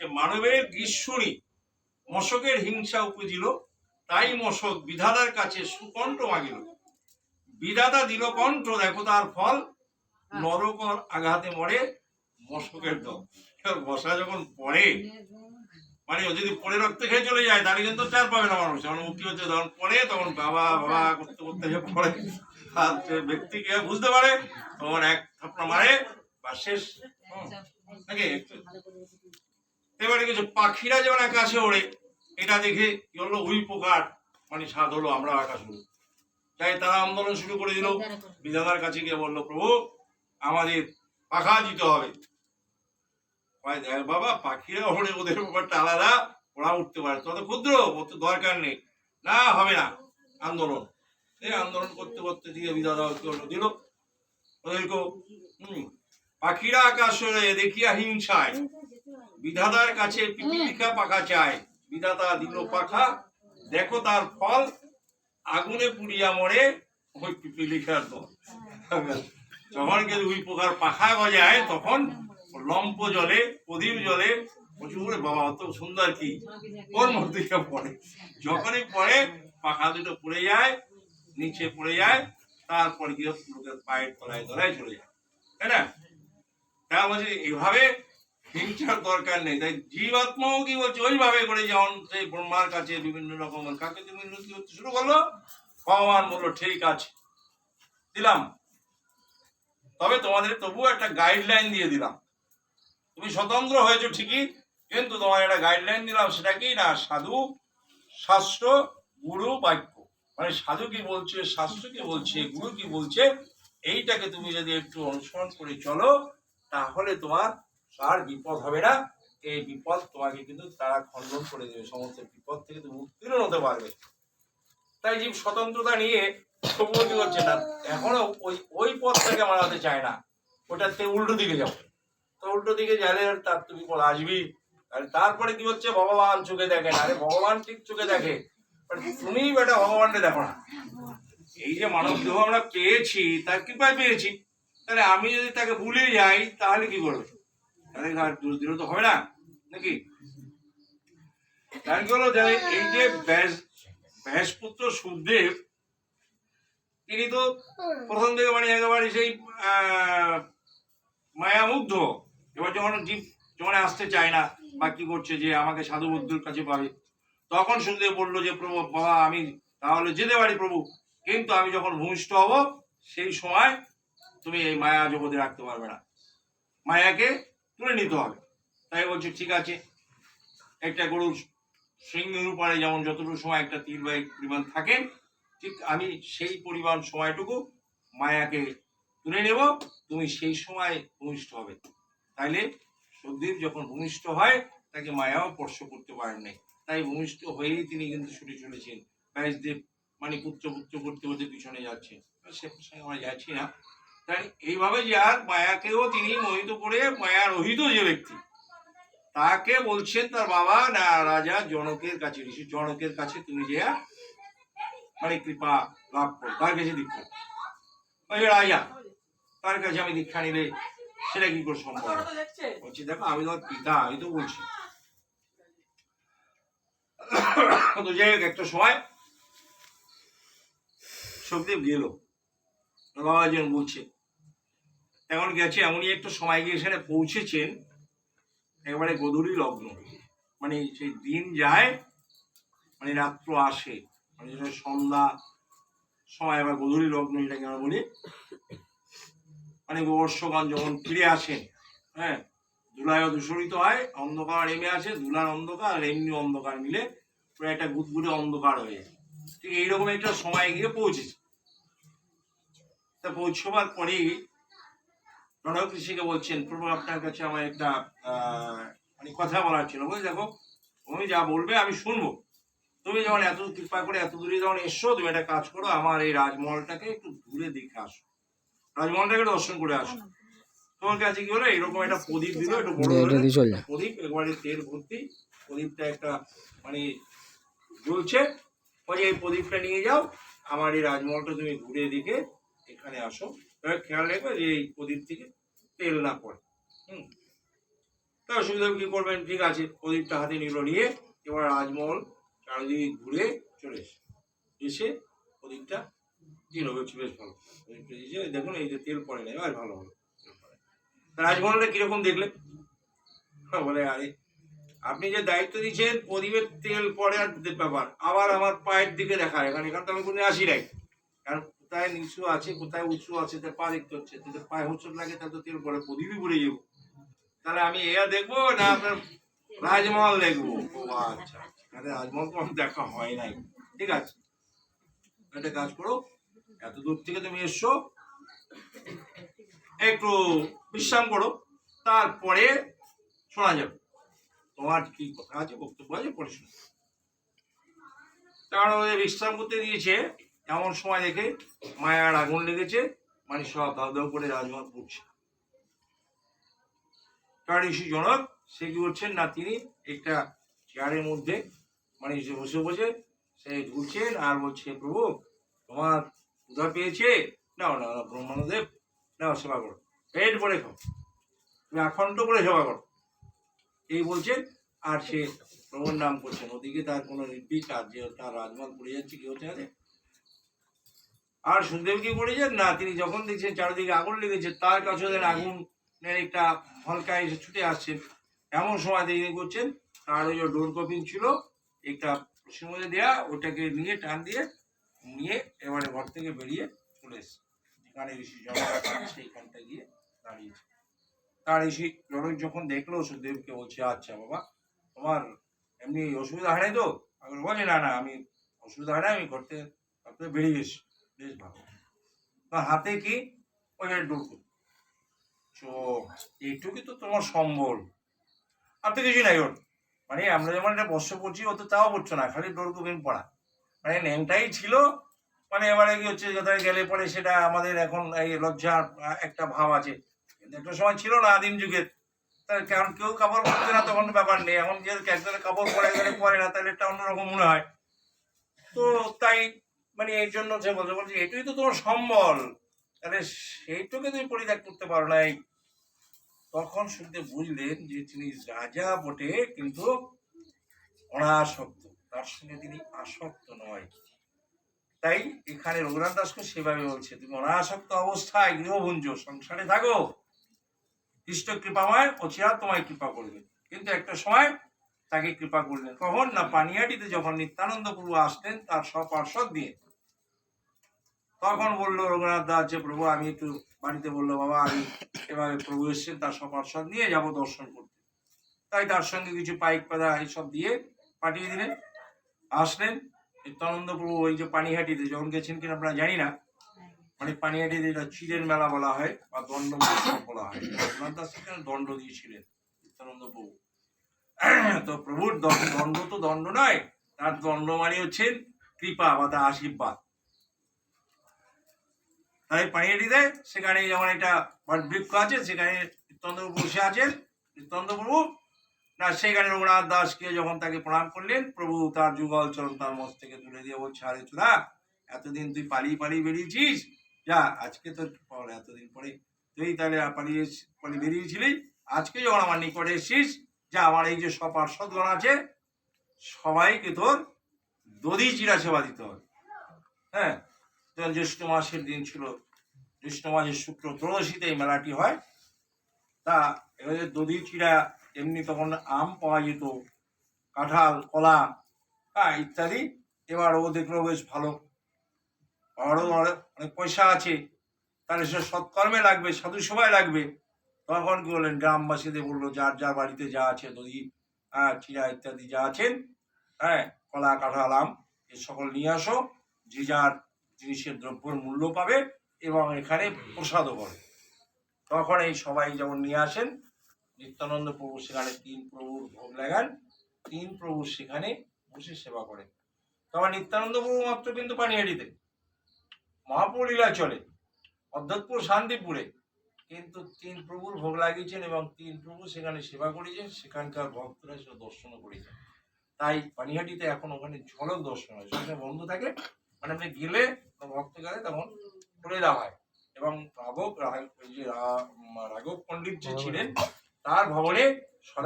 যে মানবের গ্রীষ্মণী মশকের হিংসা উপজিল, তাই মশক বিধাতার কাছে সুকণ্ঠ মাগিল। বিধাতা দিল কণ্ঠ, দেখো তার ফল। নরকর আঘাতে মরে মশকের দল বসা যখন পড়ে মানে ও যদি পড়ে রক্ত খেয়ে চলে যায়, তাহলে কিন্তু চার পাবে না মানুষ। যখন মুক্তি হচ্ছে তখন পড়ে, তখন বাবা বাবা করতে করতে যে পড়ে, আর ব্যক্তিকে বুঝতে পারে, তখন এক থাপড়া মারে বা শেষ। নাকি? এবারে কিছু পাখিরা যেমন আকাশে ওড়ে এটা দেখে কি হলো উই পোকার মানে স্বাদ হলো আমরা আকাশ উড়ি। তাই তারা আন্দোলন শুরু করে দিল। বিধাতার কাছে গিয়ে বলল প্রভু আমাদের পাখা দিতে হবে। বাবা পাখিরা ওড়ে ওদের ব্যাপারটা আলাদা ওরা উঠতে পারে। তত ক্ষুদ্র ওর তো দরকার নেই। না হবে না। আন্দোলন। এই আন্দোলন করতে করতে দিয়ে বিধাতা দিল। ওদেরকে হম পাখিরা আকাশ ওড়ে দেখিয়া হিংসায়। বিধাতার কাছে পিপিলিকা পাখা চায়। বিধাতা দিল পাখা দেখো তার ফল আগুনে পুড়িয়া মরে ওই পিপিলিকার দল। যখন কিন্তু ওই প্রকার পাখা গজায় তখন লম্প জলে প্রদীপ জলে প্রচুর বাবা অত সুন্দর কি? কোন মূর্তিটা পড়ে? যখনই পড়ে পাখা দুটো পড়ে যায় নিচে পড়ে যায় তারপর গিয়ে লোকের পায়ের তলায় তলায় চলে যায়। তাই না? তা বলছি এভাবে হিংসার দরকার নেই। তাই জীবাত্মাও কি বলছে? ওইভাবে করে যেমন সেই ব্রহ্মার কাছে বিভিন্ন রকম কাকে তুমি মিনতি করতে শুরু করল? ভগবান বলল, ঠিক আছে। দিলাম। তবে তোমাদের তবুও একটা গাইডলাইন দিয়ে দিলাম। তুমি স্বতন্ত্র হয়েছো ঠিকই, কিন্তু তোমার একটা গাইডলাইন দিলাম, সেটা কি না? সাধু, শাস্ত্র, গুরু, বাক্য। মানে সাধু কি বলছে, শাস্ত্র কি বলছে, গুরু কি বলছে, এইটাকে তুমি যদি একটু অনুসরণ করে চলো, তাহলে তোমার আর বিপদ হবে না। এই বিপদ তোমাকে কিন্তু তারা খণ্ডন করে দেবে। সমস্ত বিপদ থেকে তুমি উত্তীর্ণ হতে পারবে। তাই জীব স্বতন্ত্রতা নিয়ে তবুও করছে না? এখনও ওই ওই পথটাকে মারাতে চায় না। থেকে উল্টো দিকে যাও। তো উল্টো দিকে গেলে তার তুমি বিপদ আসবি। আর তারপরে কি হচ্ছে? ভগবান চোখে দেখে না। আরে ভগবান ঠিক চোখে দেখে। তুমি বেটা ভগবানকে দেখো না। এই যে মানব দেহ আমরা পেয়েছি, তার কৃপায় পেয়েছি। তাহলে আমি যদি তাকে ভুলে যাই, তাহলে কি করবে? তাহলে আর দূর দূর তো হবে না? নাকি? কি হলো এই যে ব্যাস, ব্যাসপুত্র সুখদেব, তিনি তো প্রথম থেকে মানে একেবারে সেই মায়ামুগ্ধ। এবার যখন জীব যখন আসতে চায় না, বা কি করছে যে আমাকে সাধু বুদ্ধুর কাছে পাবে, তখন সুখদেব বলল যে, প্রভু, বাবা, আমি তাহলে যেতে পারি, প্রভু। কিন্তু আমি যখন ভূমিষ্ঠ হব, সেই সময় তুমি এই মায়া জগতে রাখতে পারবে না। মায়াকে তুলে নিতে হবে। তাই বলছে, ঠিক আছে, একটা গরুর সিংহের উপরে যেমন যতটুকু সময় একটা তীর বা পরিমাণ থাকে, ঠিক আমি সেই পরিমাণ সময়টুকু মায়াকে তুলে নেব, তুমি সেই সময় ভূমিষ্ঠ হবে। তাইলে সুখদেব যখন ভূমিষ্ঠ হয়, তাকে মায়াও স্পর্শ করতে পারেন নাই। তাই ভূমিষ্ঠ হয়েই তিনি কিন্তু ছুটে চলেছেন। ব্যাসদেব মানে পুত্র পুত্র করতে করতে পিছনে যাচ্ছে সে প্রসঙ্গে আমরা যাচ্ছি না। তাই এইভাবে যে আর মায়াকেও তিনি মোহিত করে মায়া রহিত যে ব্যক্তি, তাকে বলছেন তার বাবা, না রাজা, জনকের কাছে, ঋষি জনকের কাছে তুমি যে মানে কৃপা লাভ করো, তার কাছে দীক্ষা ওই রাজা, তার কাছে আমি দীক্ষা নিলে সেটা কি করে সম্ভব বলছি, দেখো, আমি তোমার পিতা, আমি তো বলছি। তো যাই হোক, একটা সময় সুখদেব গেল। বাবা যেন বলছে এখন গেছে এমনই একটা সময় গিয়ে সেখানে পৌঁছেছেন। একেবারে গধূলি লগ্ন। মানে সেই দিন যায় মানে রাত্র আসে। মানে যেটা সন্ধ্যা সময় আবার গধূলি লগ্ন এটাকে আমরা বলি। মানে বর্ষগান যখন ফিরে আসেন হ্যাঁ ধুলায় দূষণিত হয়, অন্ধকার নেমে আসে, ধুলার অন্ধকার, আর এমনি অন্ধকার মিলে পুরো একটা গুদগুদে অন্ধকার হয়ে যায়। ঠিক এইরকম একটা সময় গিয়ে পৌঁছেছে। তা পৌঁছবার পরেই প্রণব ঋষিকে বলছেন প্রভু আপনার কাছে আমার একটা মানে কথা বলার ছিল। বুঝলি দেখো তুমি যা বলবে আমি শুনব। তুমি যখন এত কৃপা করে এত দূরে যখন এসছো তুমি একটা কাজ করো আমার এই রাজমহলটাকে একটু দূরে দেখে আসো। রাজমহলটাকে দর্শন করে আসো। তোমার কাছে কি হলো এরকম একটা প্রদীপ দিল একটু বড় প্রদীপ একবারে তেল ভর্তি প্রদীপটা একটা মানে জ্বলছে। বলছে এই প্রদীপটা নিয়ে যাও আমার এই রাজমহলটা তুমি ঘুরে দেখে এখানে আসো। এবার খেয়াল রাখবে যে এই প্রদীপ থেকে তেল না পড়ে হুম? তা সুখদেব কি করবেন? ঠিক আছে প্রদীপটা হাতে নিল নিয়ে এবার রাজমহল চারিদিকে ঘুরে চলে এসে এসে প্রদীপটা দিল বেশ বেশ ভালো। প্রদীপটা দেখুন এই যে তেল পড়ে নেই আর ভালো হলো রাজমহলটা কীরকম দেখলে? হ্যাঁ, বলে আরে আপনি যে দায়িত্ব দিচ্ছেন প্রদীপের তেল পড়ে আর ব্যাপার আবার আমার পায়ের দিকে দেখায় এখানে এখানে তো আমি কোনো আসি নাই। কারণ কোথায় নিচু আছে, কোথায় উঁচু আছে, তার পা দেখতে হচ্ছে। যদি পায়ে হোঁচট লাগে, তাহলে তো তেল পড়ে প্রদীপই পড়ে যাব। তাহলে আমি এয়া দেখব না আপনার রাজমহল দেখব? ও আচ্ছা আরে রাজমহল তো আমার দেখা হয় নাই। ঠিক আছে। একটা কাজ করো, এত দূর থেকে তুমি এসছো, একটু বিশ্রাম করো, তারপরে শোনা যাবে। তোমার কি কথা আছে, বক্তব্য আছে, পরে শোনো কারণ বিশ্রাম করতে দিয়েছে এমন সময় দেখে মায়ার আগুন লেগেছে মানে সব দাউ করে রাজমহল পড়ছে ঋষি জনক, সে কি করছেন না, তিনি একটা চেয়ারের মধ্যে মানে বসে বসে সে ঢুকছেন আর বলছে, প্রভু, তোমার ক্ষুধা পেয়েছে? না না ব্রহ্মানদেব নাও, সেবা করো। পেট ভরে খাও। তুমি আখণ্ড করে সেবা করো। এই বলছেন, আর সে প্রভুর নাম করছেন। ওদিকে তার কোনো নির্বিক আর যে তার রাজমহল পড়ে যাচ্ছে, কি হচ্ছে আছে আর সুখদেব কি করেছেন? না তিনি যখন দেখছেন চারিদিকে আগুন লেগেছে তার কাছে যেন আগুনের একটা হলকা এসে ছুটে আসছেন এমন সময় তিনি করছেন? তার ওই যে ডোর কপিং ছিল একটা মধ্যে দেয়া ওটাকে নিয়ে টান দিয়ে নিয়ে এবারে ঘর থেকে বেরিয়ে চলে এসছে। যেখানে ঋষি জনক সেইখানটা গিয়ে দাঁড়িয়েছে। তার ঋষি জনক যখন দেখল সুখদেবকে বলছে আচ্ছা বাবা তোমার এমনি অসুবিধা হয় নাই তো? আমি বলি না না আমি অসুবিধা হয় না আমি ঘর থেকে ঘর থেকে বেরিয়ে গেছি বেশ ভালো। হাতে কি? ওই কপি তো এইটুকুই তো তোমার সম্বল। আর তো কিছু নাই ওর। মানে আমরা যেমন একটা বস্ত্র পড়ছি ও তো তাও পড়ছো না, খালি ডোর কোপিন পড়া মানে ন্যাংটাই ছিল মানে এবারে কি হচ্ছে, কোথায় গেলে পরে সেটা আমাদের এখন এই লজ্জার একটা ভাব আছে। কিন্তু একটা সময় ছিল না আদিম যুগের। তার কারণ কেউ কাপড় পরছে না তখন ব্যাপার নেই এখন যে একজনের কাপড় পরে একজনে পরে না, তাহলে একটা অন্যরকম মনে হয়। তো তাই মানে এই জন্য সে বলছে বলছে, এটাই তো তোমার সম্বল। তাহলে সেইটুকে তুমি পরিত্যাগ করতে পারো নাই। তখন শুনতে বুঝলেন যে তিনি রাজা বটে, কিন্তু অনাসক্ত। তার সঙ্গে তিনি আসক্ত নয়। তাই এখানে রঘুনাথ দাসকে সেভাবে বলছে, তুমি অনাসক্ত অবস্থায় গৃহভুঞ্জ, সংসারে থাকো। কৃষ্ণ কৃপাময় ও চিরাত তোমায় কৃপা করবে। কিন্তু একটা সময় তাকে কৃপা করলেন। কখন? না পানিয়াটিতে, যখন নিত্যানন্দ প্রভু আসলেন, তার সপার্শ্বদ দিয়ে। তখন বলল, রঘুনাথ দাস যে প্রভু, আমি একটু বাড়িতে বলল, বাবা, আমি এভাবে প্রভু এসছেন, তার সব সপার্শ্বদ নিয়ে যাব দর্শন করতে। তাই তার সঙ্গে কিছু পাইক পাদা এইসব দিয়ে পাঠিয়ে দিলেন। আসলেন, নিত্যানন্দ প্রভু ওই যে পানিহাটিতে, যখন গেছেন কিনা আপনারা জানি না মানে পানিহাটিতে এটা চিরের মেলা বলা হয়, বা দণ্ড বলা হয়। রঘুনাথ দাস সেখানে দণ্ড দিয়েছিলেন, নিত্যানন্দ প্রভু। তো প্রভুর দণ্ড তো দণ্ড নয়, তার দণ্ড মানে হচ্ছেন কৃপা বা তার আশীর্বাদ। তাই পানিহাটিতে সেখানে যেমন একটা বট বৃক্ষ আছে, সেখানে নিত্যানন্দ বসে আছেন। নিত্যানন্দ প্রভু না, সেখানে রঘুনাথ দাসকে যখন তাকে প্রণাম করলেন, প্রভু তার যুগল চরণ তার মস্ত থেকে তুলে দিয়ে বলছে, আরে চুরা এতদিন তুই পালিয়ে পালিয়ে বেরিয়েছিস? যা, আজকে তোর হলো এতদিন পরে তুই তাহলে পালিয়ে পালিয়ে বেরিয়েছিলি। আজকে যখন আমার নিকটে এসেছিস, যা, আমার এই যে সব পার্শ্বদগণ আছে, সবাইকে তোর দধি চিরা সেবা দিতে হবে। হ্যাঁ জ্যৈষ্ঠ মাসের দিন ছিল। জ্যৈষ্ঠ মাসের শুক্র ত্রয়োদশীতে এই মেলাটি হয়। তা এবারে দধি চিরা এমনি তখন আম পাওয়া যেত, কাঁঠাল, কলা হ্যাঁ ইত্যাদি। এবার ও দেখল বেশ ভালো। আরও অনেক পয়সা আছে। তাহলে সে সৎকর্মে লাগবে, সাধু সবাই লাগবে। তখন কি বললেন, গ্রামবাসীদের বলল, যার যার বাড়িতে যা আছে, দধি হ্যাঁ চিরা ইত্যাদি যা আছেন হ্যাঁ কলা, কাঁঠাল, আম, এ সকল নিয়ে আসো। যে যার জিনিসের দ্রব্যর মূল্য পাবে এবং এখানে প্রসাদও করে তখন এই সবাই যেমন নিয়ে আসেন, নিত্যানন্দ প্রভু সেখানে, তিন প্রভুর ভোগ লাগান, তিন প্রভু সেখানে বসে সেবা করেন। তখন নিত্যানন্দ প্রভু মাত্র কিন্তু পানিহাটিতে মহাপ্রভু লীলা চলে, অধ্যতপুর শান্তিপুরে। কিন্তু তিন প্রভুর ভোগ লাগিয়েছেন এবং তিন প্রভু সেখানে সেবা করেছেন, সেখানকার ভক্তরা সেটা দর্শনও করেছেন। তাই পানিহাটিতে এখন ওখানে ঝলক দর্শন হয়। সেখানে বন্ধ থাকে মানে আপনি গেলে ভক্ত গেলে তেমন করে দেওয়া হয়। এবং রাঘব রাঘব পণ্ডিত যে ছিলেন তার ভবনে